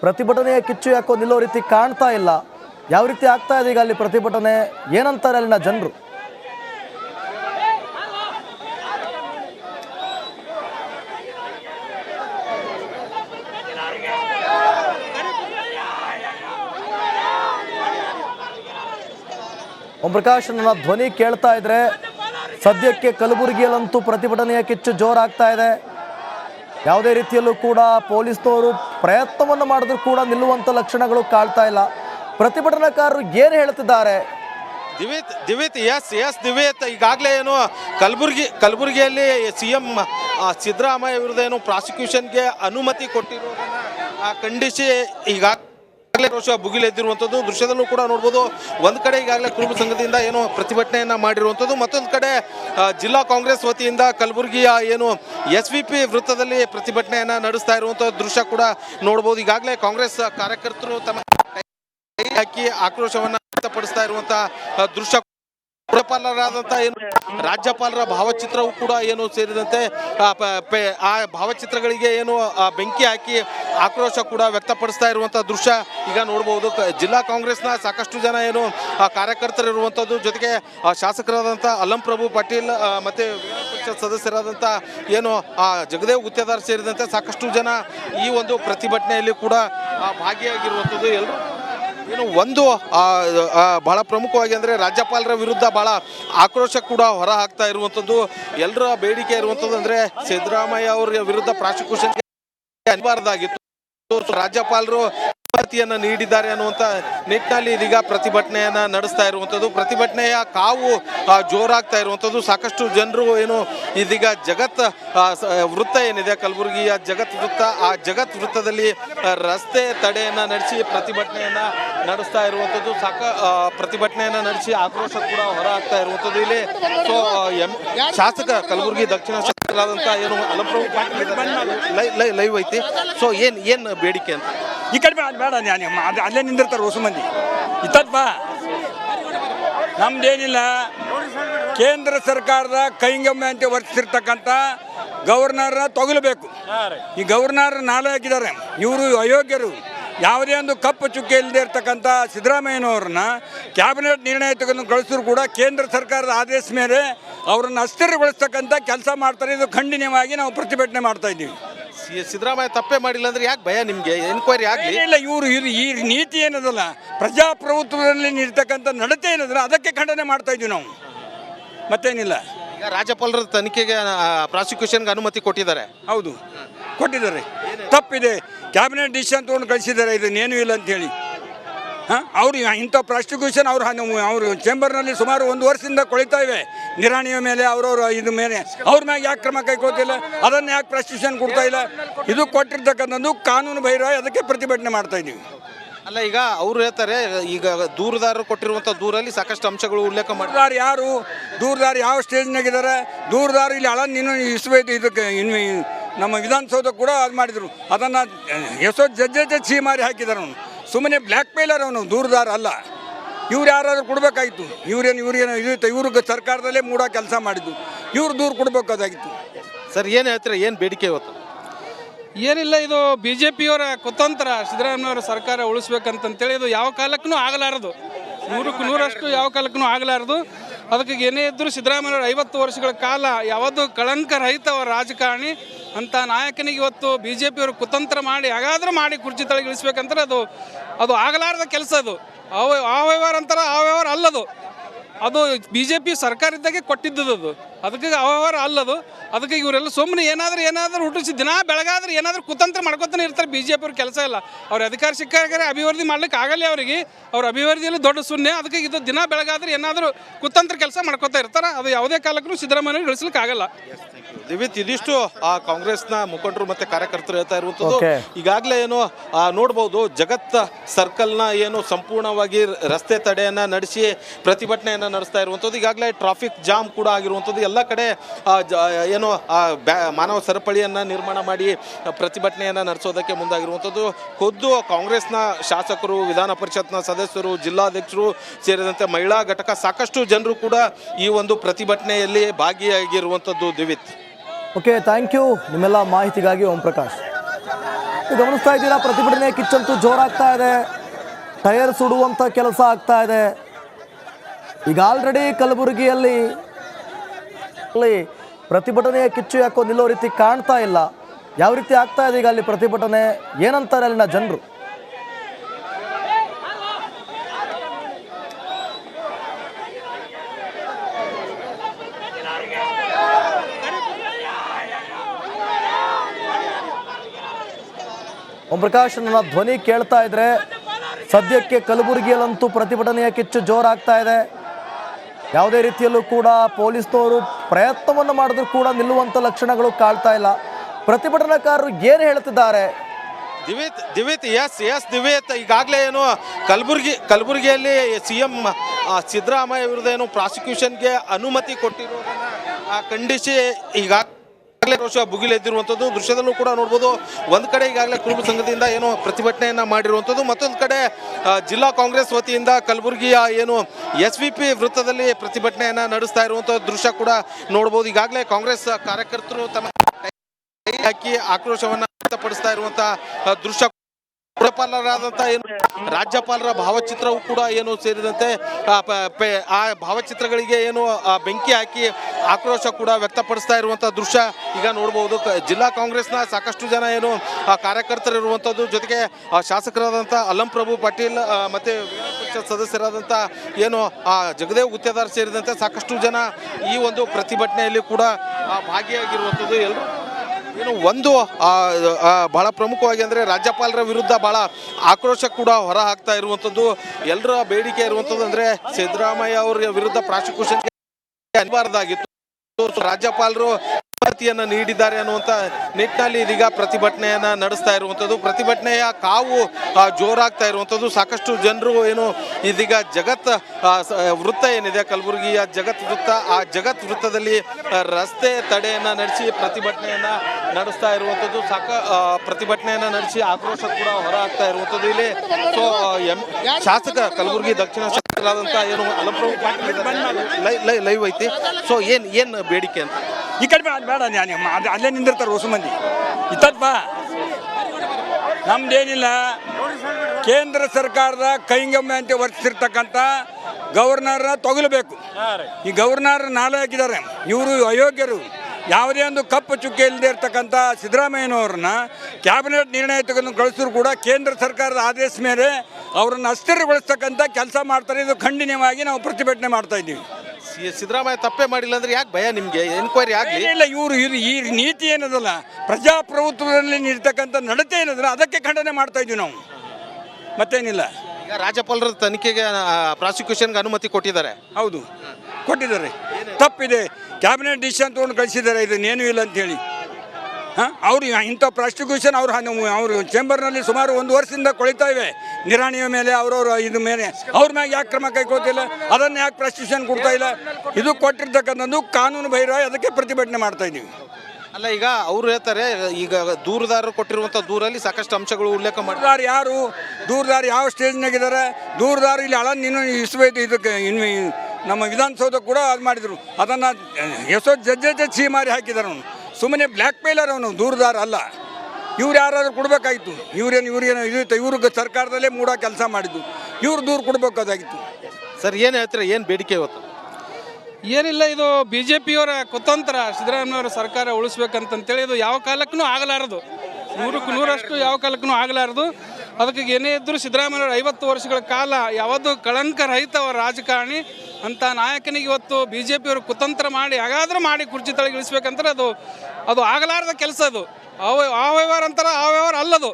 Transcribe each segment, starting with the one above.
ಪ್ರತಿಭಟನೆಯ ಕಿಚ್ಚು ಯಾಕೋ ನಿಲ್ಲೋ ರೀತಿ ಕಾಣ್ತಾ ಇಲ್ಲ. ಯಾವ ರೀತಿ ಆಗ್ತಾ ಇದೆ ಈಗ ಅಲ್ಲಿ ಪ್ರತಿಭಟನೆ? ಏನಂತಾರೆ ಅಲ್ಲಿನ ಜನರು? ಓಂ ಪ್ರಕಾಶ್, ನನ್ನ ಧ್ವನಿ ಕೇಳ್ತಾ ಇದ್ರೆ ಸದ್ಯಕ್ಕೆ ಕಲಬುರಗಿಯಲ್ಲಂತೂ ಪ್ರತಿಭಟನೆಯ ಕಿಚ್ಚು ಜೋರಾಗ್ತಾ ಇದೆ. ಯಾವುದೇ ರೀತಿಯಲ್ಲೂ ಕೂಡ ಪೊಲೀಸ್ನವರು ಪ್ರಯತ್ನವನ್ನು ಮಾಡಿದ್ರು ಕೂಡ ನಿಲ್ಲುವಂಥ ಲಕ್ಷಣಗಳು ಕಾಣ್ತಾ ಇಲ್ಲ. ಪ್ರತಿಭಟನಾಕಾರರು ಏನು ಹೇಳ್ತಿದ್ದಾರೆ ದಿವಿತ್ ದಿವಿತ್ ಎಸ್ ಎಸ್ ದಿವಿತ್. ಈಗಾಗಲೇ ಏನು ಕಲಬುರಗಿ, ಕಲಬುರಗಿಯಲ್ಲಿ ಸಿ ಎಂ ಸಿದ್ದರಾಮಯ್ಯ ವಿರುದ್ಧ ಏನು ಪ್ರಾಸಿಕ್ಯೂಷನ್ಗೆ ಅನುಮತಿ ಕೊಟ್ಟಿರೋದನ್ನ ಖಂಡಿಸಿ ಈಗಾಗಲೇ ರೋಷ ಭುಗಿಲೆದ್ದಿರುವಂಥದ್ದು ದೃಶ್ಯದಲ್ಲೂ ಕೂಡ ನೋಡ್ಬೋದು, ಒಂದು ಕಡೆ ಈಗಾಗಲೇ ಕುರುಬ ಸಂಘದಿಂದ ಏನು ಪ್ರತಿಭಟನೆಯನ್ನ ಮಾಡಿರುವಂಥದ್ದು, ಮತ್ತೊಂದು ಕಡೆ ಜಿಲ್ಲಾ ಕಾಂಗ್ರೆಸ್ ವತಿಯಿಂದ ಕಲಬುರಗಿಯ ಏನು ಎಸ್ ವಿ ಪಿ ವೃತ್ತದಲ್ಲಿ ಪ್ರತಿಭಟನೆಯನ್ನ ನಡೆಸ್ತಾ ಇರುವಂಥ ದೃಶ್ಯ ಕೂಡ ನೋಡ್ಬೋದು. ಈಗಾಗಲೇ ಕಾಂಗ್ರೆಸ್ ಕಾರ್ಯಕರ್ತರು ತಮ್ಮ ಹಾಕಿ ಆಕ್ರೋಶವನ್ನ ವ್ಯಕ್ತಪಡಿಸ್ತಾ ಇರುವಂಥ ದೃಶ್ಯ ರಾಜ್ಯಪಾಲರಾದಂಥ ಏನು ರಾಜ್ಯಪಾಲರ ಭಾವಚಿತ್ರವು ಕೂಡ ಏನು ಸೇರಿದಂತೆ ಆ, ಭಾವಚಿತ್ರಗಳಿಗೆ ಏನು ಬೆಂಕಿ ಹಾಕಿ ಆಕ್ರೋಶ ಕೂಡ ವ್ಯಕ್ತಪಡಿಸ್ತಾ ಇರುವಂತಹ ದೃಶ್ಯ ಈಗ ನೋಡಬಹುದು ಜಿಲ್ಲಾ ಕಾಂಗ್ರೆಸ್ನ ಸಾಕಷ್ಟು ಜನ ಏನು ಕಾರ್ಯಕರ್ತರಿರುವಂಥದ್ದು ಜೊತೆಗೆ ಶಾಸಕರಾದಂಥ ಅಲ್ಲಂ ಪ್ರಭು ಪಾಟೀಲ್ ಮತ್ತೆ ವಿಧಾನ ಪರಿಷತ್ ಸದಸ್ಯರಾದಂಥ ಏನು ಆ, ಜಗದೇವ್ ಗುತ್ತೇದಾರ್ ಸೇರಿದಂತೆ ಸಾಕಷ್ಟು ಜನ ಈ ಒಂದು ಪ್ರತಿಭಟನೆಯಲ್ಲಿ ಕೂಡ ಭಾಗಿಯಾಗಿರುವಂಥದ್ದು ಎಲ್ಲರೂ ಏನು ಒಂದು ಬಹಳ ಪ್ರಮುಖವಾಗಿ ಅಂದರೆ ರಾಜ್ಯಪಾಲರ ವಿರುದ್ಧ ಬಹಳ ಆಕ್ರೋಶ ಕೂಡ ಹೊರ ಹಾಕ್ತಾ ಇರುವಂಥದ್ದು ಎಲ್ಲರ ಬೇಡಿಕೆ ಇರುವಂಥದ್ದು ಅಂದರೆ ಸಿದ್ದರಾಮಯ್ಯ ಅವರ ವಿರುದ್ಧ ಪ್ರಾಸಿಕ್ಯೂಷನ್ ಅನಿವಾರ್ಯದಾಗಿತ್ತು ರಾಜ್ಯಪಾಲರು ಅನುಮತಿಯನ್ನು ನೀಡಿದ್ದಾರೆ ಅನ್ನುವಂಥ ನಿಟ್ಟಿನಲ್ಲಿ ಇದೀಗ ಪ್ರತಿಭಟನೆಯನ್ನು ನಡೆಸ್ತಾ ಇರುವಂಥದ್ದು ಪ್ರತಿಭಟನೆಯ ಕಾವು ಜೋರಾಗ್ತಾ ಇರುವಂಥದ್ದು ಸಾಕಷ್ಟು ಜನರು ಏನು ಇದೀಗ ಜಗತ್ ವೃತ್ತ ಏನಿದೆ, ಕಲಬುರಗಿಯ ಜಗತ್ ವೃತ್ತ, ಆ ಜಗತ್ ವೃತ್ತದಲ್ಲಿ ರಸ್ತೆ ತಡೆಯನ್ನು ನಡೆಸಿ ಪ್ರತಿಭಟನೆಯನ್ನ ನಡೆಸ್ತಾ ಇರುವಂಥದ್ದು ಸಾಕ ಪ್ರತಿಭಟನೆಯನ್ನು ನಡೆಸಿ ಆಕ್ರೋಶ ಕೂಡ ಹೊರ ಆಗ್ತಾ ಇರುವಂಥದ್ದು ಇಲ್ಲಿ. ಸೊ ಎಂ ಶಾಸಕ ಕಲಬುರಗಿ ದಕ್ಷಿಣ ಶಾಸಕರಾದಂಥ ಏನು ಅಲಪ್ರಭು ಪಾಟೀಲ್ ಇದ್ದಾರೆ. ಲೈ ಲೈ ಲೈವ್ ಐತಿ. ಸೊ ಏನು ಏನು ಬೇಡಿಕೆ ಅಂತ? ಈ ಕಡಿಮೆ ಅದು ಬೇಡ ನಾನು ಅದು ಅಲ್ಲೇ ನಿಂದಿರ್ತಾರೆ ಹೊಸ ಮಂದಿ. ಇತ್ತಪ್ಪ ನಮ್ದೇನಿಲ್ಲ. ಕೇಂದ್ರ ಸರ್ಕಾರದ ಕೈಂಗಮ್ಮೆ ಅಂತ ವರ್ತಿಸಿರ್ತಕ್ಕಂಥ ಗವರ್ನರ್ನ ತೊಗಲಬೇಕು. ಈ ಗವರ್ನರ್ ನಾಳೆ ಹಾಕಿದ್ದಾರೆ ಇವರು ಅಯೋಗ್ಯರು. ಯಾವುದೇ ಒಂದು ಕಪ್ಪು ಚುಕ್ಕೆ ಇಲ್ಲದೆ ಇರ್ತಕ್ಕಂಥ ಸಿದ್ದರಾಮಯ್ಯನವ್ರನ್ನ ಕ್ಯಾಬಿನೆಟ್ ನಿರ್ಣಯ ತೆಗೆದು ಕಳಿಸಿದ್ರು ಕೂಡ ಕೇಂದ್ರ ಸರ್ಕಾರದ ಆದೇಶ ಮೇಲೆ ಅವರನ್ನು ಅಸ್ಥಿರಗೊಳಿಸ್ತಕ್ಕಂಥ ಕೆಲಸ ಮಾಡ್ತಾರೆ. ಇದು ಖಂಡನೀಯವಾಗಿ ನಾವು ಪ್ರತಿಭಟನೆ ಮಾಡ್ತಾ ಇದ್ದೀವಿ. ಸಿದ್ದರಾಮಯ್ಯ ತಪ್ಪೇ ಮಾಡಿಲ್ಲ ಅಂದ್ರೆ ಯಾಕೆ ಭಯ ನಿಮಗೆ? ಎನ್ಕ್ವೈರಿ ಆಗಲಿ. ಇಲ್ಲ ಇವರು ಇದು ಈ ನೀತಿ ಏನದಲ್ಲ ಪ್ರಜಾಪ್ರಭುತ್ವದಲ್ಲಿ ನೀಡ್ತಕ್ಕಂಥ ನಡತೆ ಏನದಲ್ಲ ಅದಕ್ಕೆ ಖಂಡನೆ ಮಾಡ್ತಾ ಇದ್ದೀವಿ ನಾವು. ಮತ್ತೇನಿಲ್ಲ. ಈಗ ರಾಜ್ಯಪಾಲರ ತನಿಖೆಗೆ ಪ್ರಾಸಿಕ್ಯೂಷನ್ಗೆ ಅನುಮತಿ ಕೊಟ್ಟಿದ್ದಾರೆ. ಹೌದು. ಕೊಟ್ಟಿದ್ದಾರೆ. ತಪ್ಪಿದೆ. ಕ್ಯಾಬಿನೆಟ್ ಡಿಸಿಷನ್ ತೊಗೊಂಡು ಕಳಿಸಿದ್ದಾರೆ. ಇದನ್ನೇನೂ ಇಲ್ಲ ಅಂತೇಳಿ ಹಾಂ? ಅವರು ಇಂಥ ಪ್ರಾಸ್ಟಿಕ್ಯೂಷನ್ ಅವ್ರು ಅವರು ಚೇಂಬರ್ನಲ್ಲಿ ಸುಮಾರು ಒಂದು ವರ್ಷದಿಂದ ಕೊಳಿತಾ ಇವೆ. ನಿರಾಣಿಯ ಮೇಲೆ ಅವರವ್ರ ಇದ್ರ ಮೇಲೆ. ಅವ್ರ ಮ್ಯಾಗ ಯಾಕೆ ಕ್ರಮ ಕೈಗೊಳ್ತಿಲ್ಲ? ಅದನ್ನು ಯಾಕೆ ಪ್ರಾಸ್ಟಿಕ್ಯೂಷನ್ ಕೊಡ್ತಾ ಇಲ್ಲ? ಇದು ಕೊಟ್ಟಿರ್ತಕ್ಕಂಥದ್ದು ಕಾನೂನು ಬಹಿರ ಅದಕ್ಕೆ ಪ್ರತಿಭಟನೆ ಮಾಡ್ತಾ ಇದ್ದೀವಿ ಅಲ್ಲ ಈಗ ಅವರು ಹೇಳ್ತಾರೆ ಈಗ ದೂರದಾರರು ಕೊಟ್ಟಿರುವಂಥ ದೂರಲ್ಲಿ ಸಾಕಷ್ಟು ಅಂಶಗಳು ಉಲ್ಲೇಖ ಮಾಡಿದ್ದಾರೆ ಯಾರು? ದೂರದಾರ ಯಾವ ಸ್ಟೇಜ್ನಾಗಿದ್ದಾರೆ ದೂರದಾರ ಇಲ್ಲಿ ಹಳ ನೀನು ಇಸ್ಬೇಕು ಇದಕ್ಕೆ ಇನ್ನು ನಮ್ಮ ವಿಧಾನಸೌಧ ಕೂಡ ಅದು ಮಾಡಿದರು. ಅದನ್ನು ಎಷ್ಟೋ ಜಜ್ಜೆ ಜಜ್ಜಿ ಮಾರಿ ಹಾಕಿದ್ದಾರೆ ಅವನು. ಸುಮ್ಮನೆ ಬ್ಲ್ಯಾಕ್ ಮೇಲರ್ ಅವನು ದೂರದಾರ ಅಲ್ಲ. ಇವ್ರು ಯಾರಾದರೂ ಕೊಡಬೇಕಾಗಿತ್ತು. ಇವ್ರೇನು ಇವ್ರೇನು ಇದು ಇವ್ರಿಗೆ ಸರ್ಕಾರದಲ್ಲೇ ಮೂಡೋ ಕೆಲಸ ಮಾಡಿದ್ದು. ಇವ್ರು ದೂರು ಕೊಡಬೇಕಾಗಿತ್ತು ಸರ್ ಏನು ಹೇಳ್ತೀರಾ? ಏನು ಬೇಡಿಕೆ ಇವತ್ತು? ಏನಿಲ್ಲ ಇದು ಬಿ ಜೆ ಪಿಯವರ ಕುತಂತ್ರ. ಸಿದ್ದರಾಮಯ್ಯವರ ಸರ್ಕಾರ ಉಳಿಸ್ಬೇಕಂತಂತೇಳಿ ಇದು ಯಾವ ಕಾಲಕ್ಕೂ ಆಗಲಾರದು. ನೂರಕ್ಕೆ ನೂರಷ್ಟು ಯಾವ ಕಾಲಕ್ಕೂ ಆಗಲಾರದು. ಅದಕ್ಕೆ ಏನೇ ಇದ್ದರೂ ಸಿದ್ದರಾಮಯ್ಯವರು ಐವತ್ತು ವರ್ಷಗಳ ಕಾಲ ಯಾವುದು ಕಳಂಕ ರಹಿತ ಅವರ ರಾಜಕಾರಣಿ. ಅಂತ ನಾಯಕನಿಗೆ ಇವತ್ತು ಬಿ ಜೆ ಪಿಯವರು ಕುತಂತ್ರ ಮಾಡಿ ಹಾಗಾದರೂ ಮಾಡಿ ಕುರ್ಚಿ ತಳಗೆ ಇಳಿಸ್ಬೇಕಂದ್ರೆ ಅದು ಅದು ಆಗಲಾರದ ಕೆಲಸ ಅದು. ಅವ ಆ ವ್ಯವಹಾರ ಅಂತಾರ ಆ ವ್ಯವಹಾರ ಅಲ್ಲದು. ಅದು ಬಿ ಜೆ ಪಿ ಸರ್ಕಾರ ಇದ್ದಾಗೆ ಕೊಟ್ಟಿದ್ದದು ಅದಕ್ಕೆ ಅವ್ಯವಹಾರ ಅಲ್ಲದು. ಅದಕ್ಕೆ ಇವರೆಲ್ಲ ಸುಮ್ಮನೆ ಏನಾದರೂ ಏನಾದರೂ ಹುಟ್ಟಿಸಿ ದಿನ ಬೆಳಗಾದ್ರೆ ಏನಾದರೂ ಕುತಂತ್ರ ಮಾಡ್ಕೊತಾನೆ ಇರ್ತಾರೆ. ಬಿ ಜೆ ಪಿ ಅವ್ರ ಕೆಲಸ ಇಲ್ಲ. ಅವ್ರ ಅಧಿಕಾರ ಸಿಕ್ಕಾಗಾರೆ ಅಭಿವೃದ್ಧಿ ಮಾಡ್ಲಿಕ್ಕೆ ಆಗಲ್ಲ ಅವರಿಗೆ. ಅವ್ರ ಅಭಿವೃದ್ಧಿಯಲ್ಲಿ ದೊಡ್ಡ ಶೂನ್ಯ ಅದಕ್ಕೆ ಇದು ದಿನ ಬೆಳಗಾದ್ರೆ ಏನಾದರೂ ಕುತಂತ್ರ ಕೆಲಸ ಮಾಡ್ಕೊತಾ ಇರ್ತಾರೆ. ಅದು ಯಾವುದೇ ಕಾಲಕ್ಕೂ ಸಿದ್ದರಾಮಯ್ಯ ಇಳಿಸ್ಲಿಕ್ಕೆ ಆಗಲ್ಲ. ದಿವಿತ್ ಇದಿಷ್ಟು ಆ ಕಾಂಗ್ರೆಸ್ನ ಮುಖಂಡರು ಮತ್ತೆ ಕಾರ್ಯಕರ್ತರು ಹೇಳ್ತಾ ಇರುವಂತದ್ದು Okay. ಈಗಾಗಲೇ ಏನು ಆ, ನೋಡ್ಬೋದು ಜಗತ್ ಸರ್ಕಲ್ನ ಏನು ಸಂಪೂರ್ಣವಾಗಿ ರಸ್ತೆ ತಡೆಯನ್ನ ನಡೆಸಿ ಪ್ರತಿಭಟನೆಯನ್ನ ನಡೆಸ್ತಾ ಇರುವಂಥದ್ದು. ಈಗಾಗಲೇ ಟ್ರಾಫಿಕ್ ಜಾಮ್ ಕೂಡ ಆಗಿರುವಂಥದ್ದು. ಎಲ್ಲ ಕಡೆ ಏನು ಮಾನವ ಸರಪಳಿಯನ್ನು ನಿರ್ಮಾಣ ಮಾಡಿ ಪ್ರತಿಭಟನೆಯನ್ನು ಪ್ರತಿಭಟನೆಯನ್ನ ನಡೆಸೋದಕ್ಕೆ ಮುಂದಾಗಿರುವಂಥದ್ದು, ಖುದ್ದು ಕಾಂಗ್ರೆಸ್ನ ಶಾಸಕರು, ವಿಧಾನ ಪರಿಷತ್ನ ಸದಸ್ಯರು, ಜಿಲ್ಲಾಧ್ಯಕ್ಷರು ಸೇರಿದಂತೆ ಮಹಿಳಾ ಘಟಕ ಸಾಕಷ್ಟು ಜನರು ಕೂಡ ಈ ಒಂದು ಪ್ರತಿಭಟನೆಯಲ್ಲಿ ಭಾಗಿಯಾಗಿರುವಂಥದ್ದು, ದಿವಿತ್. Okay, thank you. ನಿಮ್ಮೆಲ್ಲ ಮಾಹಿತಿಗಾಗಿ ಓಂ ಪ್ರಕಾಶ್. ಗಮನಿಸ್ತಾ ಇದ್ದೀರಾ, ಪ್ರತಿಭಟನೆ ಕಿಚ್ಚಂತೂ ಜೋರಾಗ್ತಾ ಇದೆ. ಟೈರ್ ಸುಡುವಂಥ ಕೆಲಸ ಆಗ್ತಾ ಇದೆ. ಈಗ ಆಲ್ರೆಡಿ ಕಲಬುರಗಿಯಲ್ಲಿ ಅಲ್ಲಿ ಪ್ರತಿಭಟನೆಯ ಕಿಚ್ಚು ಯಾಕೋ ನಿಲ್ಲೋ ರೀತಿ ಕಾಣ್ತಾ ಇಲ್ಲ. ಯಾವ ರೀತಿ ಆಗ್ತಾ ಇದೆ ಈಗ ಅಲ್ಲಿ ಪ್ರತಿಭಟನೆ? ಏನಂತಾರೆ ಅಲ್ಲಿನ ಜನರು? ಓಂ ಪ್ರಕಾಶ್, ನನ್ನ ಧ್ವನಿ ಕೇಳ್ತಾ ಇದ್ರೆ ಸದ್ಯಕ್ಕೆ ಕಲಬುರಗಿಯಲ್ಲಂತೂ ಪ್ರತಿಭಟನೆಯ ಕಿಚ್ಚು ಜೋರಾಗ್ತಾ ಇದೆ. ಯಾವುದೇ ರೀತಿಯಲ್ಲೂ ಕೂಡ ಪೊಲೀಸ್ನವರು ಪ್ರಯತ್ನವನ್ನು ಮಾಡಿದ್ರು ಕೂಡ ನಿಲ್ಲುವಂಥ ಲಕ್ಷಣಗಳು ಕಾಣ್ತಾ ಇಲ್ಲ. ಪ್ರತಿಭಟನಾಕಾರರು ಏನು ಹೇಳ್ತಿದ್ದಾರೆ? Divith Divith yes yes Divith. ಈಗಾಗಲೇ ಏನು ಕಲಬುರಗಿ, ಕಲಬುರಗಿಯಲ್ಲಿ ಸಿ ಎಂ ಸಿದ್ದರಾಮಯ್ಯ ವಿರುದ್ಧ ಏನು ಪ್ರಾಸಿಕ್ಯೂಷನ್ಗೆ ಅನುಮತಿ ಕೊಟ್ಟಿರೋದನ್ನ ಖಂಡಿಸಿ ಈಗಾಗಲೇ ರೋಷ ಭುಗಿಲೆದ್ದಿರುವಂಥದ್ದು ದೃಶ್ಯದಲ್ಲೂ ಕೂಡ ನೋಡ್ಬೋದು. ಒಂದು ಕಡೆ ಈಗಾಗಲೇ ಕುರುಬ ಸಂಘದಿಂದ ಏನು ಪ್ರತಿಭಟನೆಯನ್ನ ಮಾಡಿರುವಂಥದ್ದು. ಮತ್ತೊಂದು ಕಡೆ ಜಿಲ್ಲಾ ಕಾಂಗ್ರೆಸ್ ವತಿಯಿಂದ ಕಲಬುರಗಿಯ ಏನು ಎಸ್ ವೃತ್ತದಲ್ಲಿ ಪ್ರತಿಭಟನೆಯನ್ನ ನಡೆಸ್ತಾ ಇರುವಂಥ ದೃಶ್ಯ ಕೂಡ ನೋಡ್ಬೋದು. ಈಗಾಗಲೇ ಕಾಂಗ್ರೆಸ್ ಕಾರ್ಯಕರ್ತರು ತಮ್ಮ ಕೈ ಹಾಕಿ ಆಕ್ರೋಶವನ್ನ ವ್ಯಕ್ತಪಡಿಸ್ತಾ ಇರುವಂತ ದೃಶ್ಯ ರಾಜ್ಯಪಾಲರಾದಂತ ಏನು ರಾಜ್ಯಪಾಲರ ಭಾವಚಿತ್ರವು ಕೂಡ ಏನು ಸೇರಿದಂತೆ ಆ, ಭಾವಚಿತ್ರಗಳಿಗೆ ಏನು ಬೆಂಕಿ ಹಾಕಿ ಆಕ್ರೋಶ ಕೂಡ ವ್ಯಕ್ತಪಡಿಸ್ತಾ ಇರುವಂಥ ದೃಶ್ಯ ಈಗ ನೋಡಬಹುದು ಜಿಲ್ಲಾ ಕಾಂಗ್ರೆಸ್ನ ಸಾಕಷ್ಟು ಜನ ಏನು ಕಾರ್ಯಕರ್ತರು ಕಾರ್ಯಕರ್ತರಿರುವಂಥದ್ದು ಜೊತೆಗೆ ಶಾಸಕರಾದಂಥ ಅಲ್ಲಂ ಪ್ರಭು ಪಾಟೀಲ್ ಮತ್ತೆ ಪರಿಷತ್ ಸದಸ್ಯರಾದಂಥ ಏನು ಆ, ಜಗದೇವ್ ಗುತ್ತೇದಾರ್ ಸೇರಿದಂತೆ ಸಾಕಷ್ಟು ಜನ ಈ ಒಂದು ಪ್ರತಿಭಟನೆಯಲ್ಲಿ ಕೂಡ ಭಾಗಿಯಾಗಿರುವಂಥದ್ದು ಎಲ್ಲರೂ ಏನು ಒಂದು ಬಹಳ ಪ್ರಮುಖವಾಗಿ ಅಂದರೆ ರಾಜ್ಯಪಾಲರ ವಿರುದ್ಧ ಬಹಳ ಆಕ್ರೋಶ ಕೂಡ ಹೊರ ಹಾಕ್ತಾ ಇರುವಂಥದ್ದು ಎಲ್ಲರ ಬೇಡಿಕೆ ಇರುವಂಥದ್ದು ಅಂದರೆ ಸಿದ್ದರಾಮಯ್ಯ ಅವರ ವಿರುದ್ಧ ಪ್ರಾಸಿಕ್ಯೂಷನ್ ಅನಿವಾರ್ಯದಾಗಿತ್ತು ರಾಜ್ಯಪಾಲರು ಅನುಮತಿಯನ್ನ ನೀಡಿದ್ದಾರೆ ಅನ್ನುವಂಥ ನಿಟ್ಟಿನಲ್ಲಿ ಇದೀಗ ಪ್ರತಿಭಟನೆಯನ್ನ ನಡೆಸ್ತಾ ಇರುವಂಥದ್ದು ಪ್ರತಿಭಟನೆಯ ಕಾವು ಜೋರಾಗ್ತಾ ಇರುವಂಥದ್ದು ಸಾಕಷ್ಟು ಜನರು ಏನು ಇದೀಗ ಜಗತ್ ವೃತ್ತ ಏನಿದೆ, ಕಲಬುರಗಿಯ ಜಗತ್ ವೃತ್ತ, ಆ ಜಗತ್ ವೃತ್ತದಲ್ಲಿ ರಸ್ತೆ ತಡೆಯನ್ನ ನಡೆಸಿ ಪ್ರತಿಭಟನೆಯನ್ನ ನಡೆಸ್ತಾ ಇರುವಂಥದ್ದು ಸಾಕ ಪ್ರತಿಭಟನೆಯನ್ನ ನಡೆಸಿ ಆಕ್ರೋಶ ಕೂಡ ಹೊರ ಆಗ್ತಾ ಇರುವಂಥದ್ದು ಇಲ್ಲಿ, ಸೊ ಎಂ, ಶಾಸಕ ಕಲಬುರಗಿ ದಕ್ಷಿಣ ಶಾಸಕರಾದಂಥ ಏನು ಲೈ- ಲೈವ್ ಐತಿ. ಸೊ, ಏನು ಏನು ಬೇಡಿಕೆ ಅಂತ? ಈ ಕಡೆ ಬೇಡ ಬೇಡ ನಾನು ಅದು ಅಲ್ಲೇ ನಿಂದಿರ್ತಾರೆ ಹೊಸ ಮಂದಿ. ಇತ್ತಪ್ಪ ಬಾ. ನಮ್ದೇನಿಲ್ಲ. ಕೇಂದ್ರ ಸರ್ಕಾರದ ಕೈಂಗಮ್ಮೆ ಅಂತ ವರ್ತಿಸಿರ್ತಕ್ಕಂಥ ಗವರ್ನರ್ನ ತೊಗಲಬೇಕು. ಈ ಗವರ್ನರ್ ನಾಳೆ ಹಾಕಿದ್ದಾರೆ. ಇವರು ಅಯೋಗ್ಯರು. ಯಾವುದೇ ಒಂದು ಕಪ್ಪು ಚುಕ್ಕೆ ಇಲ್ಲದೆ ಇರ್ತಕ್ಕಂಥ ಸಿದ್ದರಾಮಯ್ಯನವ್ರನ್ನ ಕ್ಯಾಬಿನೆಟ್ ನಿರ್ಣಯ ತೆಗೆದು ಕಳಿಸಿದ್ರು ಕೂಡ ಕೇಂದ್ರ ಸರ್ಕಾರದ ಆದೇಶ ಮೇಲೆ ಅವರನ್ನು ಅಸ್ಥಿರಗೊಳಿಸ್ತಕ್ಕಂಥ ಕೆಲಸ ಮಾಡ್ತಾರೆ. ಇದು ಖಂಡನೀಯವಾಗಿ ನಾವು ಪ್ರತಿಭಟನೆ ಮಾಡ್ತಾ ಇದ್ದೀವಿ. ಸಿದ್ದರಾಮಯ್ಯ ತಪ್ಪೇ ಮಾಡಿಲ್ಲ ಅಂದ್ರೆ ಯಾಕೆ ಭಯ ನಿಮ್ಗೆ? ಎನ್ಕ್ವೈರಿ ಆಗಲಿ. ಇಲ್ಲ ಇವರು ಈ ನೀತಿ ಏನದಲ್ಲ ಪ್ರಜಾಪ್ರಭುತ್ವದಲ್ಲಿ ಇರ್ತಕ್ಕಂಥ ನಡತೆ ಏನದಲ್ಲ ಅದಕ್ಕೆ ಖಂಡನೆ ಮಾಡ್ತಾ ಇದ್ದೀವಿ ನಾವು. ಮತ್ತೇನಿಲ್ಲ. ಈಗ ರಾಜ್ಯಪಾಲರ ತನಿಖೆಗೆ ಪ್ರಾಸಿಕ್ಯೂಷನ್ಗೆ ಅನುಮತಿ ಕೊಟ್ಟಿದ್ದಾರೆ. ಹೌದು ಕೊಟ್ಟಿದ್ದಾರೆ. ತಪ್ಪಿದೆ. ಕ್ಯಾಬಿನೆಟ್ ಡಿಸಿಷನ್ ತೊಗೊಂಡು ಕಳಿಸಿದ್ದಾರೆ ಇದನ್ನೇನೂ ಇಲ್ಲ ಅಂತೇಳಿ ಹಾಂ ಅವರು ಇಂಥ ಪ್ರಾಸ್ಟಿಕ್ಯೂಷನ್ ಅವರು ಅವರು ಚೇಂಬರ್ನಲ್ಲಿ ಸುಮಾರು ಒಂದು ವರ್ಷದಿಂದ ಕೊಳಿತಾ ಇವೆ. ನಿರಾಣಿಯ ಮೇಲೆ ಅವರವ್ರ ಇದ್ರ ಮೇಲೆ. ಅವ್ರ ಮ್ಯಾಗ ಯಾಕೆ ಕ್ರಮ ಕೈಗೊಳ್ತಿಲ್ಲ ಅದನ್ನು ಯಾಕೆ ಪ್ರಾಸ್ಟಿಕ್ಯೂಷನ್ ಕೊಡ್ತಾ ಇಲ್ಲ? ಇದು ಕೊಟ್ಟಿರ್ತಕ್ಕಂಥದ್ದು ಕಾನೂನು ಬಹಿರ ಅದಕ್ಕೆ ಪ್ರತಿಭಟನೆ ಮಾಡ್ತಾ ಇದ್ದೀವಿ ಅಲ್ಲ ಈಗ ಅವರು ಹೇಳ್ತಾರೆ ಈಗ ದೂರದಾರರು ಕೊಟ್ಟಿರುವಂಥ ದೂರಲ್ಲಿ ಸಾಕಷ್ಟು ಅಂಶಗಳು ಉಲ್ಲೇಖ ಮಾಡ್ತಾರೆ ಯಾರು? ದೂರದಾರ ಯಾವ ಸ್ಟೇಜ್ನಾಗಿದ್ದಾರೆ? ದೂರದಾರ ಇಲ್ಲಿ ಹಳ ನೀನು ಇಸ್ಬೇಕು ಇದಕ್ಕೆ ಇನ್ನು ನಮ್ಮ ವಿಧಾನಸೌಧ ಕೂಡ ಅದು ಮಾಡಿದರು. ಅದನ್ನು ಎಷ್ಟೋ ಜಜ್ಜೆ ಜಜ್ಜಿ ಮಾರಿ ಹಾಕಿದ್ದಾರೆ ಅವನು. ಸುಮ್ಮನೆ ಬ್ಲ್ಯಾಕ್ ಮೇಲರ್ ಅವನು ದೂರದಾರ ಅಲ್ಲ. ಇವ್ರು ಯಾರಾದರೂ ಕೊಡಬೇಕಾಗಿತ್ತು. ಇವ್ರೇನು ಇವ್ರೇನು ಇದು ಇವ್ರಿಗೆ ಸರ್ಕಾರದಲ್ಲೇ ಮೂಡ ಕೆಲಸ ಮಾಡಿದ್ದು. ಇವ್ರು ದೂರು ಕೊಡಬೇಕಾಗಿತ್ತು ಸರ್ ಏನು ಹೇಳ್ತೀರಾ ಏನು ಬೇಡಿಕೆ ಇವತ್ತು? ಏನಿಲ್ಲ ಇದು ಬಿ ಜೆ ಪಿಯವರ ಕುತಂತ್ರ ಸಿದ್ದರಾಮಯ್ಯವರ ಸರ್ಕಾರ ಉಳಿಸ್ಬೇಕಂತಂತೇಳಿ ಇದು ಯಾವ ಕಾಲಕ್ಕೂ ಆಗಲಾರದು. ನೂರಕ್ಕೆ ನೂರಷ್ಟು ಯಾವ ಕಾಲಕ್ಕೂ ಆಗಲಾರದು. ಅದಕ್ಕೆ ಏನೇ ಇದ್ದರೂ ಸಿದ್ದರಾಮಯ್ಯವ್ರ ಐವತ್ತು ವರ್ಷಗಳ ಕಾಲ ಯಾವುದು ಕಳಂಕ ರಹಿತ ಅವರ ರಾಜಕಾರಣಿ ಅಂತ ನಾಯಕನಿಗೆ ಇವತ್ತು ಬಿ ಜೆ ಪಿಯವರು ಕುತಂತ್ರ ಮಾಡಿ, ಹಾಗಾದರೂ ಮಾಡಿ ಕುರ್ಚಿ ತಳಗೆ ಇಳಿಸ್ಬೇಕಂದ್ರೆ ಅದು ಅದು ಆಗಲಾರದ ಕೆಲಸ ಅದು. ಅವ ಆ ವ್ಯವಹಾರ ಅಂತಾರೆ ಆ ವ್ಯವಹಾರ ಅಲ್ಲದು.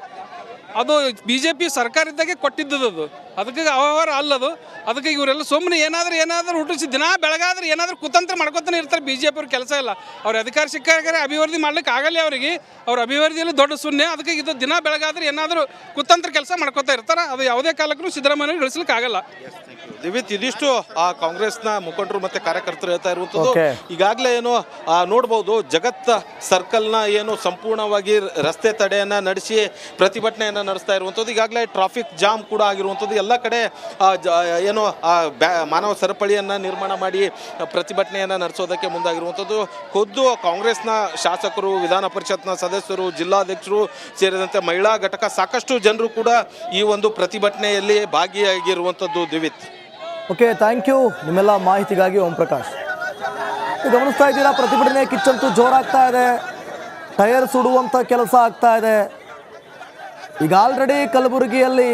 ಅದು ಬಿ ಜೆ ಪಿ ಸರ್ಕಾರ ಇದ್ದಾಗೆ ಕೊಟ್ಟಿದ್ದದು ಅದಕ್ಕೆ ಅವ್ಯವಹಾರ ಅಲ್ಲದು ಅದಕ್ಕೆ ಇವರೆಲ್ಲ ಸುಮ್ಮನೆ ಏನಾದರೂ ಏನಾದರೂ ಹುಟ್ಟಿಸಿ ದಿನ ಬೆಳಗಾದ್ರೆ ಏನಾದರೂ ಕುತಂತ್ರ ಮಾಡ್ಕೊತಾನೆ ಇರ್ತಾರೆ. ಬಿ ಜೆ ಪಿ ಅವ್ರ ಕೆಲಸ ಇಲ್ಲ. ಅವ್ರ ಅಧಿಕಾರ ಸಿಕ್ಕಾಗ ಅಭಿವೃದ್ಧಿ ಮಾಡ್ಲಿಕ್ಕೆ ಆಗಲ್ಲ ಅವರಿಗೆ. ಅವ್ರ ಅಭಿವೃದ್ಧಿಯಲ್ಲಿ ದೊಡ್ಡ ಶೂನ್ಯ ಅದಕ್ಕೆ ಇದು ದಿನ ಬೆಳಗಾದ್ರೆ ಏನಾದರೂ ಕುತಂತ್ರ ಕೆಲಸ ಮಾಡ್ಕೊತಾ ಇರ್ತಾರೆ. ಅದು ಯಾವುದೇ ಕಾಲಕ್ಕೂ ಸಿದ್ದರಾಮಯ್ಯ ಗಳಿಸ್ಲಿಕ್ಕೆ ಆಗಲ್ಲ. ದಿವಿತ್ ಇದಿಷ್ಟು ಆ ಕಾಂಗ್ರೆಸ್ನ ಮುಖಂಡರು ಮತ್ತೆ ಕಾರ್ಯಕರ್ತರು ಹೇಳ್ತಾ ಇರುವಂಥದ್ದು. ಈಗಾಗಲೇ ಏನು ಆ, ನೋಡ್ಬೋದು ಜಗತ್ ಸರ್ಕಲ್ನ ಏನು ಸಂಪೂರ್ಣವಾಗಿ ರಸ್ತೆ ತಡೆಯನ್ನ ನಡೆಸಿ ಪ್ರತಿಭಟನೆಯನ್ನು ನಡೆಸ್ತಾ ಇರುವಂಥದ್ದು. ಈಗಾಗಲೇ ಟ್ರಾಫಿಕ್ ಜಾಮ್ ಕೂಡ ಆಗಿರುವಂಥದ್ದು. ಎಲ್ಲ ಎಲ್ಲ ಕಡೆ ಏನು ಮಾನವ ಸರಪಳಿಯನ್ನು ನಿರ್ಮಾಣ ಮಾಡಿ ಪ್ರತಿಭಟನೆಯನ್ನು ನಡೆಸೋದಕ್ಕೆ ಮುಂದಾಗಿರುವಂಥದ್ದು, ಖುದ್ದು ಕಾಂಗ್ರೆಸ್ನ ಶಾಸಕರು, ವಿಧಾನ ಪರಿಷತ್ನ ಸದಸ್ಯರು, ಜಿಲ್ಲಾಧ್ಯಕ್ಷರು ಸೇರಿದಂತೆ ಮಹಿಳಾ ಘಟಕ ಸಾಕಷ್ಟು ಜನರು ಕೂಡ ಈ ಒಂದು ಪ್ರತಿಭಟನೆಯಲ್ಲಿ ಭಾಗಿಯಾಗಿರುವಂಥದ್ದು ದಿವಿತ್. Okay, thank you. ನಿಮ್ಮೆಲ್ಲ ಮಾಹಿತಿಗಾಗಿ ಓಂ ಪ್ರಕಾಶ್. ಗಮನಿಸ್ತಾ ಇದ್ದೀರಾ, ಪ್ರತಿಭಟನೆ ಕಿಚ್ಚಂತೂ ಜೋರಾಗ್ತಾ ಇದೆ. ಟೈರ್ ಸುಡುವಂಥ ಕೆಲಸ ಆಗ್ತಾ ಇದೆ. ಈಗ ಆಲ್ರೆಡಿ ಕಲಬುರಗಿಯಲ್ಲಿ